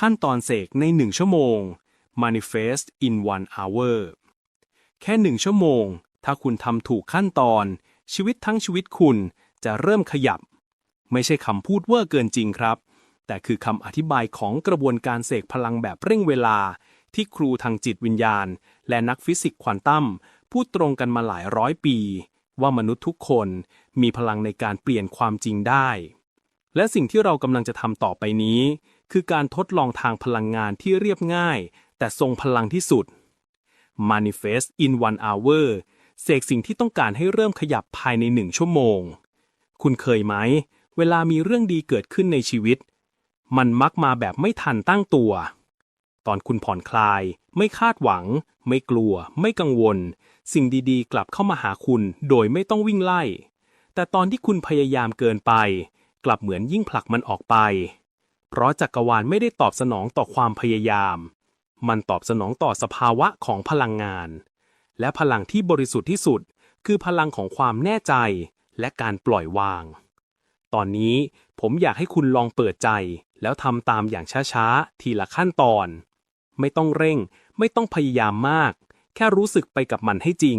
ขั้นตอนเสกในหนึ่งชั่วโมง manifest in one hour แค่หนึ่งชั่วโมง ถ้าคุณทำถูกขั้นตอน ชีวิตทั้งชีวิตคุณจะเริ่มขยับ ไม่ใช่คำพูดเวอร์เกินจริงครับ แต่คือคำอธิบายของกระบวนการเสกพลังแบบเร่งเวลา ที่ครูทางจิตวิญญาณ และนักฟิสิกส์ควอนตัมพูดตรงกันมาหลายร้อยปี ว่ามนุษย์ทุกคนมีพลังในการเปลี่ยนความจริงได้ และสิ่งที่เรากำลังจะทำต่อไปนี้ คือการทดลองทางพลังงานที่เรียบง่าย แต่ทรงพลังที่สุด Manifest in one hour เสกสิ่งที่ต้องการให้เริ่มขยับภายในหนึ่งชั่วโมง คุณเคยไหม เวลามีเรื่องดีเกิดขึ้นในชีวิต มันมักมาแบบไม่ทันตั้งตัว ตอนคุณผ่อนคลาย ไม่คาดหวัง ไม่กลัว ไม่กังวล สิ่งดีๆ กลับเข้ามาหาคุณโดยไม่ต้องวิ่งไล่ แต่ตอนที่คุณพยายามเกินไป กลับเหมือนยิ่งผลักมันออกไป เพราะจักรวาลไม่ได้ตอบสนองต่อความพยายาม มันตอบสนองต่อสภาวะของพลังงาน และพลังที่บริสุทธิ์ที่สุด คือพลังของความแน่ใจและการปล่อยวาง ตอนนี้ผมอยากให้คุณลองเปิดใจ แล้วทำตามอย่างช้าๆ ทีละขั้นตอน ไม่ต้องเร่ง ไม่ต้องพยายามมาก แค่รู้สึกไปกับมันให้จริง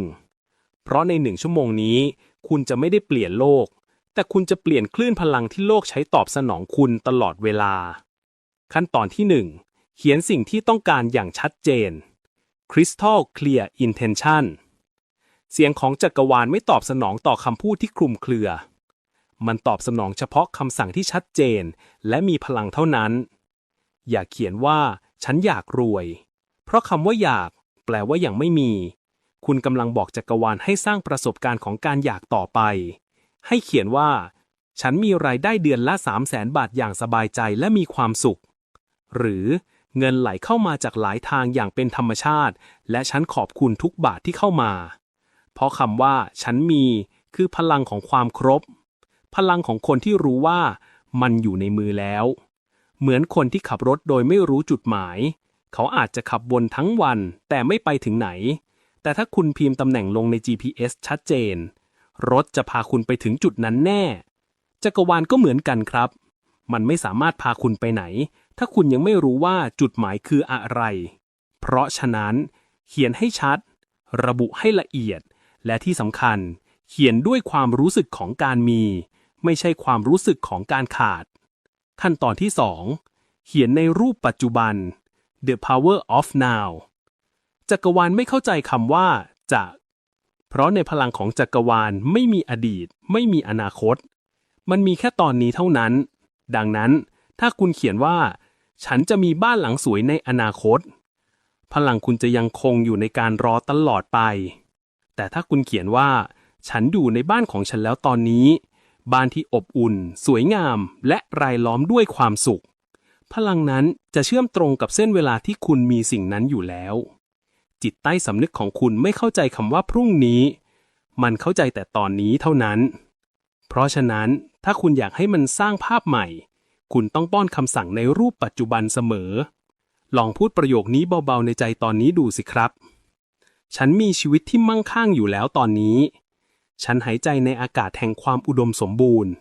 เพราะในหนึ่งชั่วโมงนี้ คุณจะไม่ได้เปลี่ยนโลก แต่คุณจะเปลี่ยนคลื่นพลังที่โลกใช้ตอบสนองคุณตลอดเวลา ขั้นตอนที่หนึ่งเขียนสิ่งที่ต้องการอย่างชัดเจน Crystal Clear Intention เสียงของจักรวาลไม่ตอบสนองต่อคำพูดที่คลุมเครือ มันตอบสนองเฉพาะคำสั่งที่ชัดเจน และมีพลังเท่านั้น อย่าเขียนว่า ฉันอยากรวย เพราะคำว่าอยาก แปลว่ายังไม่มี คุณกำลังบอกจักรวาลให้สร้างประสบการณ์ของการอยากต่อไป ให้เขียนว่า ฉันมีรายได้เดือนละ3 0 0แสนบาทอย่างสบายใจและมีความสุข หรือเงินไหลเข้ามาจากหลายทางอย่างเป็นธรรมชาติ และฉันขอบคุณทุกบาทที่เข้ามา เพราะคำว่า ฉันมีคือพลังของความครบ พลังของคนที่รู้ว่า มันอยู่ในมือแล้ว เหมือนคนที่ขับรถโดยไม่รู้จุดหมาย เขาอาจจะขับวนทั้งวันแต่ไม่ไปถึงไหน แต่ถ้าคุณพิมพ์ตำแหน่งลงใน GPS ชัดเจน รถจะพาคุณไปถึงจุดนั้นแน่ จักรวาลก็เหมือนกันครับ มันไม่สามารถพาคุณไปไหน ถ้าคุณยังไม่รู้ว่าจุดหมายคืออะไร เพราะฉะนั้น เขียนให้ชัด ระบุให้ละเอียด และที่สำคัญ เขียนด้วยความรู้สึกของการมี ไม่ใช่ความรู้สึกของการขาด ขั้นตอนที่ 2 เขียนในรูปปัจจุบัน the power of now จักรวาลไม่เข้าใจคำว่า จะ เพราะในพลังของจักรวาลไม่มีอดีต ไม่มีอนาคต มันมีแค่ตอนนี้เท่านั้น ดังนั้น ถ้าคุณเขียนว่า ฉันจะมีบ้านหลังสวยในอนาคต พลังคุณจะยังคงอยู่ในการรอตลอดไป แต่ถ้าคุณเขียนว่า ฉันอยู่ในบ้านของฉันแล้วตอนนี้ บ้านที่อบอุ่น สวยงาม และรายล้อมด้วยความสุข พลังนั้นจะเชื่อมตรงกับเส้นเวลาที่คุณมีสิ่งนั้นอยู่แล้ว จิตใต้สำนึกของคุณไม่เข้าใจคำว่าพรุ่งนี้ มันเข้าใจแต่ตอนนี้เท่านั้น เพราะฉะนั้นถ้าคุณอยากให้มันสร้างภาพใหม่ คุณต้องป้อนคำสั่งในรูปปัจจุบันเสมอ ลองพูดประโยคนี้เบาๆในใจตอนนี้ดูสิครับ ฉันมีชีวิตที่มั่งคั่งอยู่แล้วตอนนี้ ฉันหายใจในอากาศแห่งความอุดมสมบูรณ์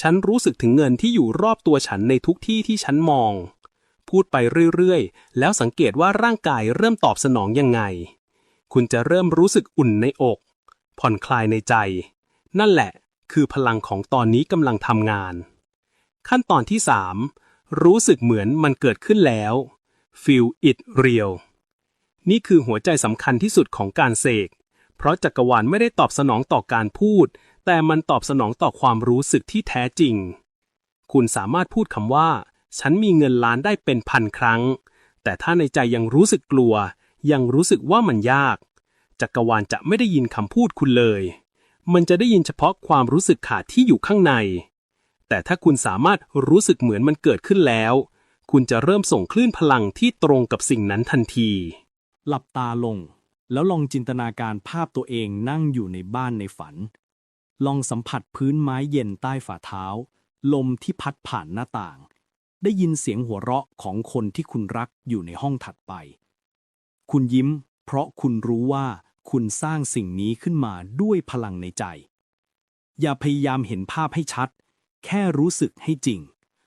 ฉันรู้สึกถึงเงินที่อยู่รอบตัวฉันในทุกที่ที่ฉันมอง พูดไปเรื่อยๆ แล้วสังเกตว่าร่างกายเริ่มตอบสนองยังไง คุณจะเริ่มรู้สึกอุ่นในอก ผ่อนคลายในใจ นั่นแหละ คือพลังของตอนนี้กำลังทำงาน ขั้นตอนที่ 3 รู้สึกเหมือนมันเกิดขึ้นแล้ว feel it real นี่คือหัวใจสำคัญที่สุดของการเสก เพราะจักรวาลไม่ได้ตอบสนองต่อการพูด แต่มันตอบสนองต่อความรู้สึกที่แท้จริง คุณสามารถพูดคำว่า ฉันมีเงินล้านได้เป็นพันครั้ง แต่ถ้าในใจยังรู้สึกกลัว ยังรู้สึกว่ามันยาก จักรวาลจะไม่ได้ยินคำพูดคุณเลย มันจะได้ยินเฉพาะความรู้สึกขาดที่อยู่ข้างใน แต่ถ้าคุณสามารถรู้สึกเหมือนมันเกิดขึ้นแล้ว คุณจะเริ่มส่งคลื่นพลังที่ตรงกับสิ่งนั้นทันที หลับตาลง แล้วลองจินตนาการภาพตัวเองนั่งอยู่ในบ้านในฝัน ลองสัมผัสพื้นไม้เย็นใต้ฝ่าเท้า ลมที่พัดผ่านหน้าต่าง ได้ยินเสียงหัวเราะของคนที่คุณรักอยู่ในห้องถัดไป คุณยิ้ม เพราะคุณรู้ว่าคุณสร้างสิ่งนี้ขึ้นมาด้วยพลังในใจ อย่าพยายามเห็นภาพให้ชัด แค่รู้สึกให้จริง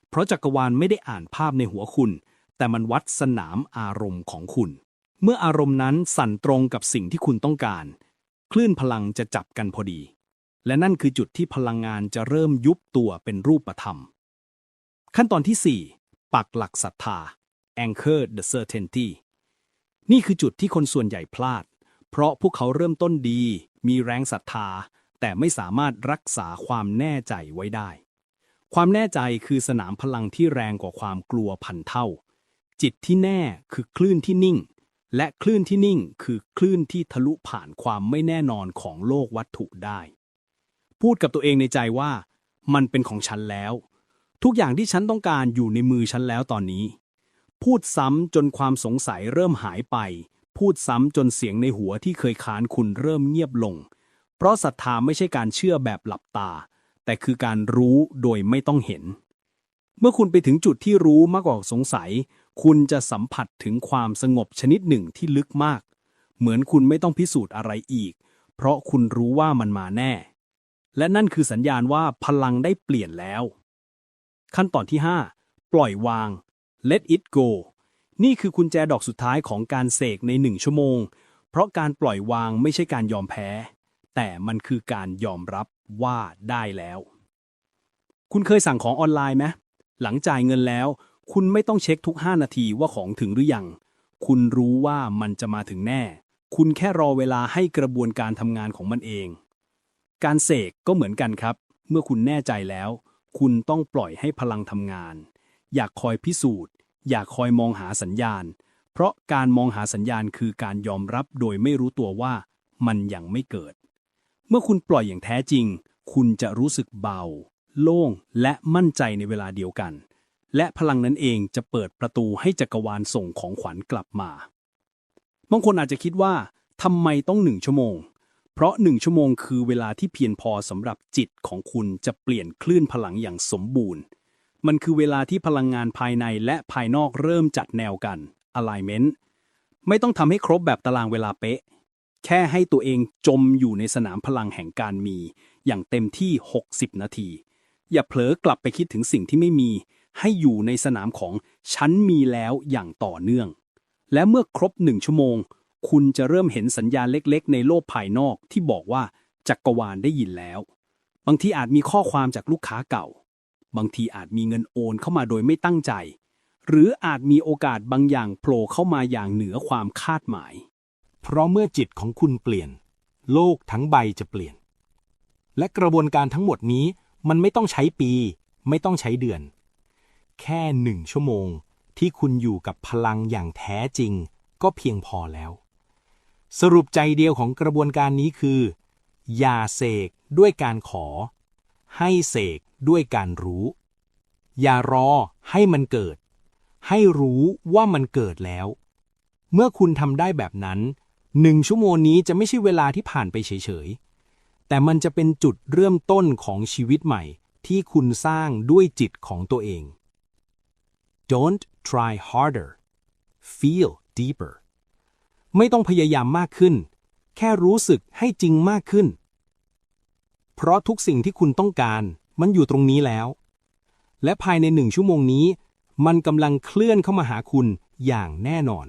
เพราะจักรวาลไม่ได้อ่านภาพในหัวคุณ แต่มันวัดสนามอารมณ์ของคุณ เมื่ออารมณ์นั้นสั่นตรงกับสิ่งที่คุณต้องการ คลื่นพลังจะจับกันพอดี และนั่นคือจุดที่พลังงานจะเริ่มยุบตัวเป็นรูปธรรม ขั้นตอนที่ 4 ปักหลักศรัทธา anchor the certainty นี่คือจุดที่คนส่วนใหญ่พลาด เพราะพวกเขาเริ่มต้นดี มีแรงศรัทธา แต่ไม่สามารถรักษาความแน่ใจไว้ได้ ความแน่ใจคือสนามพลังที่แรงกว่าความกลัวพันเท่า จิตที่แน่คือคลื่นที่นิ่ง และคลื่นที่นิ่งคือคลื่นที่ทะลุผ่านความไม่แน่นอนของโลกวัตถุได้ พูดกับตัวเองในใจว่า มันเป็นของฉันแล้ว ทุกอย่างที่ฉันต้องการอยู่ในมือฉันแล้วตอนนี้ พูดซ้ำจนความสงสัยเริ่มหายไป พูดซ้ำจนเสียงในหัวที่เคยค้านคุณเริ่มเงียบลง เพราะศรัทธาไม่ใช่การเชื่อแบบหลับตา แต่คือการรู้โดยไม่ต้องเห็น เมื่อคุณไปถึงจุดที่รู้มากกว่าสงสัย คุณจะสัมผัสถึงความสงบชนิดหนึ่งที่ลึกมาก เหมือนคุณไม่ต้องพิสูจน์อะไรอีก เพราะคุณรู้ว่ามันมาแน่ และนั่นคือสัญญาณว่าพลังได้เปลี่ยนแล้ว ขั้นตอนที่ 5 ปล่อยวาง let it go นี่คือกุญแจดอกสุดท้ายของการเสกในหนึ่งชั่วโมง เพราะการปล่อยวางไม่ใช่การยอมแพ้ แต่มันคือการยอมรับว่าได้แล้ว คุณเคยสั่งของออนไลน์ไหมหลังจ่ายเงินแล้ว คุณไม่ต้องเช็คทุก 5 นาทีว่าของถึงหรือยัง คุณรู้ว่ามันจะมาถึงแน่ คุณแค่รอเวลาให้กระบวนการทำงานของมันเอง การเสกก็เหมือนกันครับ เมื่อคุณแน่ใจแล้ว คุณต้องปล่อยให้พลังทำงาน อยากคอยพิสูจน์ อยากคอยมองหาสัญญาณ เพราะการมองหาสัญญาณคือการยอมรับโดยไม่รู้ตัวว่ามันยังไม่เกิด เมื่อคุณปล่อยอย่างแท้จริง คุณจะรู้สึกเบา โล่ง และมั่นใจในเวลาเดียวกัน และพลังนั้นเองจะเปิดประตูให้จักรวาลส่งของขวัญกลับมา บางคนอาจจะคิดว่าทำไมต้องหนึ่งชั่วโมง เพราะหนึ่งชั่วโมงคือเวลาที่เพียงพอสำหรับจิตของคุณจะเปลี่ยนคลื่นพลังอย่างสมบูรณ์ มันคือเวลาที่พลังงานภายในและภายนอกเริ่มจัดแนวกัน alignment ไม่ต้องทำให้ครบแบบตารางเวลาเป๊ะ แค่ให้ตัวเองจมอยู่ในสนามพลังแห่งการมี อย่างเต็มที่ 60 นาที อย่าเผลอกลับไปคิดถึงสิ่งที่ไม่มี ให้อยู่ในสนามของฉันมีแล้วอย่างต่อเนื่อง และเมื่อครบหนึ่งชั่วโมง คุณจะเริ่มเห็นสัญญาณเล็กๆ ในโลกภายนอกที่บอกว่าจักรวาลได้ยินแล้ว บางทีอาจมีข้อความจากลูกค้าเก่า บางทีอาจมีเงินโอนเข้ามาโดยไม่ตั้งใจ หรืออาจมีโอกาสบางอย่างโผล่เข้ามาอย่างเหนือความคาดหมาย เพราะเมื่อจิตของคุณเปลี่ยน โลกทั้งใบจะเปลี่ยน และกระบวนการทั้งหมดนี้มันไม่ต้องใช้ปี ไม่ต้องใช้เดือน แค่หนึ่งชั่วโมงที่คุณอยู่กับพลังอย่างแท้จริง ก็เพียงพอแล้ว สรุปใจเดียวของกระบวนการนี้คือ อย่าเสกด้วยการขอ ให้เสกด้วยการรู้ อย่ารอให้มันเกิด ให้รู้ว่ามันเกิดแล้ว เมื่อคุณทำได้แบบนั้นหนึ่งชั่วโมงนี้จะไม่ใช่เวลาที่ผ่านไปเฉยๆ แต่มันจะเป็นจุดเริ่มต้นของชีวิตใหม่ ที่คุณสร้างด้วยจิตของตัวเอง Don't try harder feel deeper ไม่ต้องพยายามมากขึ้น แค่รู้สึกให้จริงมากขึ้น เพราะทุกสิ่งที่คุณต้องการ มันอยู่ตรงนี้แล้ว และภายในหนึ่งชั่วโมงนี้ มันกำลังเคลื่อนเข้ามาหาคุณอย่างแน่นอน